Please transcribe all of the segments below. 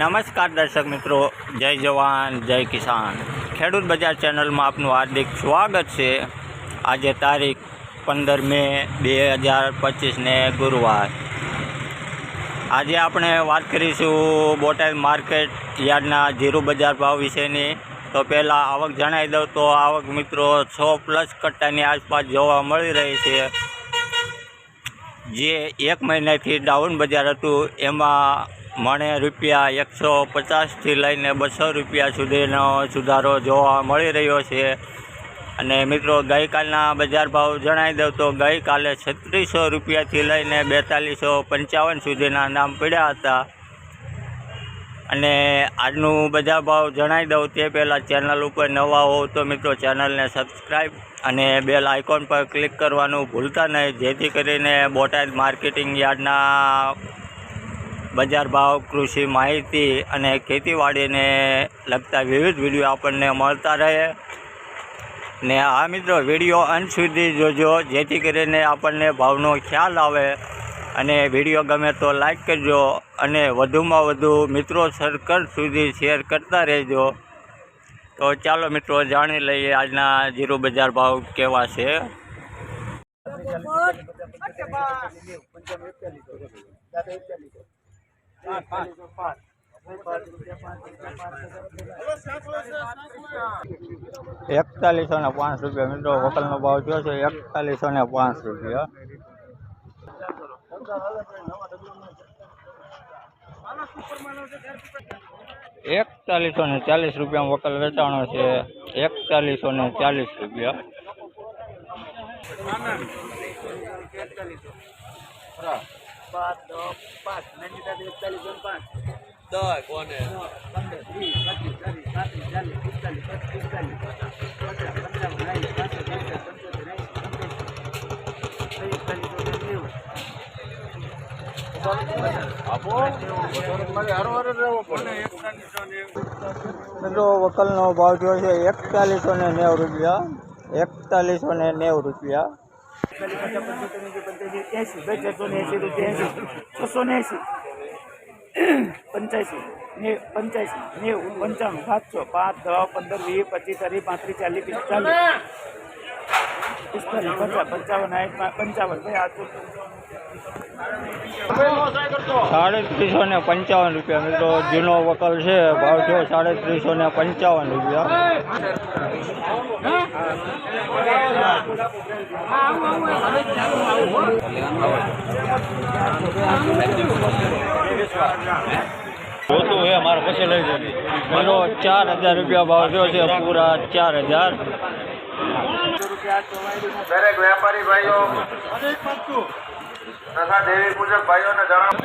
નમસ્કાર દર્શક મિત્રો, જય જવાન, જય કિસાન. ખેડૂત બજાર ચેનલમાં આપનું હાર્દિક સ્વાગત છે. આજે તારીખ પંદર મે બે હજાર પચીસને ગુરુવાર. આજે આપણે વાત કરીશું બોટાદ માર્કેટ યાર્ડના જીરું બજાર ભાવ વિશેની. તો પહેલાં આવક જણાવી દઉં તો આવક મિત્રો છ પ્લસ કટ્ટાની આસપાસ જોવા મળી રહી છે. જે એક મહિનાથી ડાઉન બજાર હતું, એમાં મણે રૂપિયા એકસો પચાસથી લઈને બસો રૂપિયા સુધીનો સુધારો જોવા મળી રહ્યો છે. અને મિત્રો, ગઈકાલના બજાર ભાવ જણાવી દઉં તો ગઈકાલે છત્રીસો રૂપિયાથી લઈને બેતાલીસો પંચાવન સુધીના નામ પડ્યા હતા. અને આજનું બજાર ભાવ જણાવી દઉં તે પહેલાં ચેનલ ઉપર નવા હોવ તો મિત્રો ચેનલને સબસ્ક્રાઈબ અને બેલ આઇકોન પર ક્લિક કરવાનું ભૂલતા નહીં. જેથી કરીને બોટાદ માર્કેટિંગ યાર્ડના બજાર ભાવ કૃષિ માહિતી અને ખેતીવાડીને લગતા વિવિધ વીડિયો આપણને મળતા રહે ને આ મિત્રો વીડિયો અંત સુધી જોજો જેથી કરીને આપણને ભાવનો ખ્યાલ આવે અને વીડિયો ગમે તો લાઈક કરજો અને વધુમાં વધુ મિત્રો સર્કલ સુધી શેર કરતા રહેજો તો ચાલો મિત્રો જાણી લઈએ આજના જીરો બજાર ભાવ કેવા છે એકતાલીસો ને પાંચ રૂપિયા મિત્રો વકલનો ભાવ થયો છે? એકતાલીસો ને પાંચ રૂપિયા એકતાલીસો ને ચાલીસ રૂપિયા વકલ વેચાણો છે. એકતાલીસો ને ચાલીસ રૂપિયા પાંચ દસ પાંચ. નાની દાદી એકતાલીસ જણ પાંચ. દસ કોને? પંદર વીસ પચીસ ચાલીસ પાંત્રીસ ચાલીસ પિસ્તાલીસ પિસ્તાલીસ પચાસ પંચાવન સાઠ પાસઠ એકસઠ પંચોતેર એંસી પંચ્યાસી પિસ્તાલીસ નેવું મિત્રો વકલનો ભાવ જો છે એકતાલીસો ને નેવું રૂપિયા એકતાલીસો ને નેવું રૂપિયા. છસો ને એસી પંચ્યાસી ને પંચ્યાસી નેવું પંચાણું સાતસો પાંચ પંદર વીસ પચીસ ત્રીસ પાંત્રીસ ચાલીસ પિસ્તાલીસ પિસ્તાલીસ પચાસ પંચાવન પંચાવન ભાઈ આટલું સાડત્રીસો ને પંચાવન રૂપિયા મિત્રો. જૂનો વકલ છે ભાવ થયો સાડત્રીસો ને પંચાવન રૂપિયા. જોતું હે અમારે પછી લઈ જતી મિત્રો ચાર હજાર રૂપિયા ભાવ થયો છે પૂરા ચાર હજાર. દરેક વેપારી ભાઈઓ તથા દેવી પૂજક ભાઈઓને જણાવ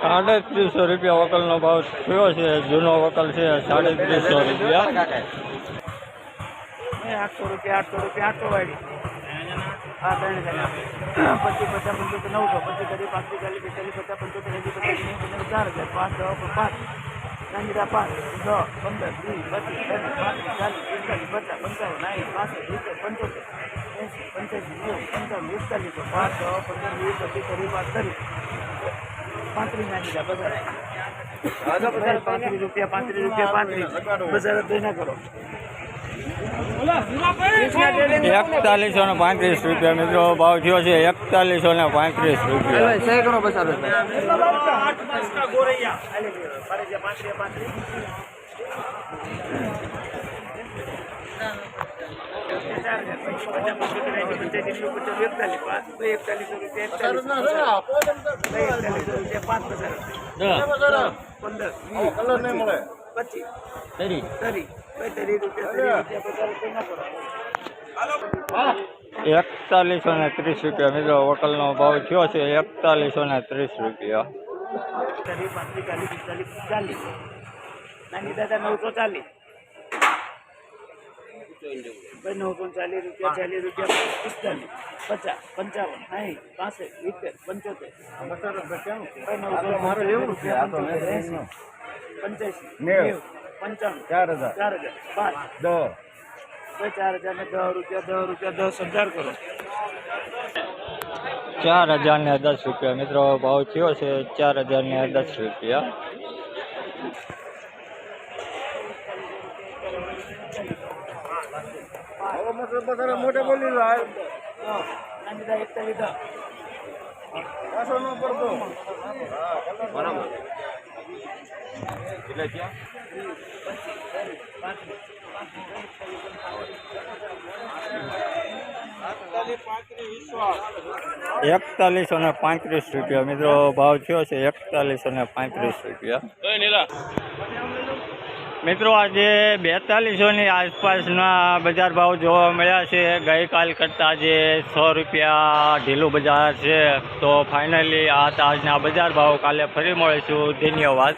સાડત્રીસો રૂપિયા વકલનો ભાવ થયો છે જૂનો વકલ છે સાડત્રીસો રૂપિયા. આઠસો રૂપિયા આઠસો રૂપિયા આઠસો વાળી. હા ત્રણ હજાર પચીસ પચાસ પંચોતેર નવસો. પચીસ કરી પાંચસો ચાલીસ પિસ્તાલીસ પચાસ પંચોતેર એંસી પચાસ પંદર ચાર હજાર પાંચ દસ પાંચ. નાંદીરા પાંચ દસ પંદર વીસ પચીસ ત્રીસ પાંત્રીસ ચાલીસ પિસ્તાલીસ પચાસ પંચાવન સાઠ પાંસઠ પંચોતેર. એંસી પંચ્યાસી નેવું પંચાવન પિસ્તાલીસ પાંચ પંદર વીસ પચીસ ત્રીસ પાંચ ત્રીસ પાંત્રીસ નાંદીરા બધા પાંત્રીસ રૂપિયા પાંત્રીસ રૂપિયા પાંત્રીસ. બજાર જ ના કરો એકતાલીસો ને પાંત્રીસ રૂપિયા મિત્રો ભાવ થયો છે એકતાલીસો ને પાંત્રીસ રૂપિયા. એકતાલીસો ને ત્રીસ રૂપિયા. મિત્રો વકલનો ભાવ થયો છે એકતાલીસો ને ત્રીસ રૂપિયા. ચાલીસ નાની દાદા નવસો ચાલીસ. ભાઈ નવસો ચાલીસ રૂપિયા ચાલીસ રૂપિયા પિસ્તાલીસ પચાસ પંચાવન સાહીઠ પાસઠ સિત્તેર પંચોતેર. પંચ્યાસી પંચાણું ચાર હજાર. ચાર હજાર પાંચ દસ. ચાર હજાર ને દસ રૂપિયા દસ રૂપિયા દસ હજાર કરો. ચાર હજાર ને દસ રૂપિયા. મિત્રો ભાવ થયો છે ચાર હજાર ને દસ રૂપિયા. મોટે બોલી અને પાછો ન એકતાલીસો ને પાંત્રીસ રૂપિયા. મિત્રો, ભાવ થયો છે એકતાલીસો ને પાંત્રીસ રૂપિયા. મિત્રો, આજે બેતાલીસોની આસપાસના બજાર ભાવ જોવા મળ્યા છે. ગઈકાલ કરતાં જે સો રૂપિયા ઢીલું બજાર છે. તો ફાઇનલી આ તાજના બજાર ભાવ કાલે ફરી મળીશું. ધન્યવાદ.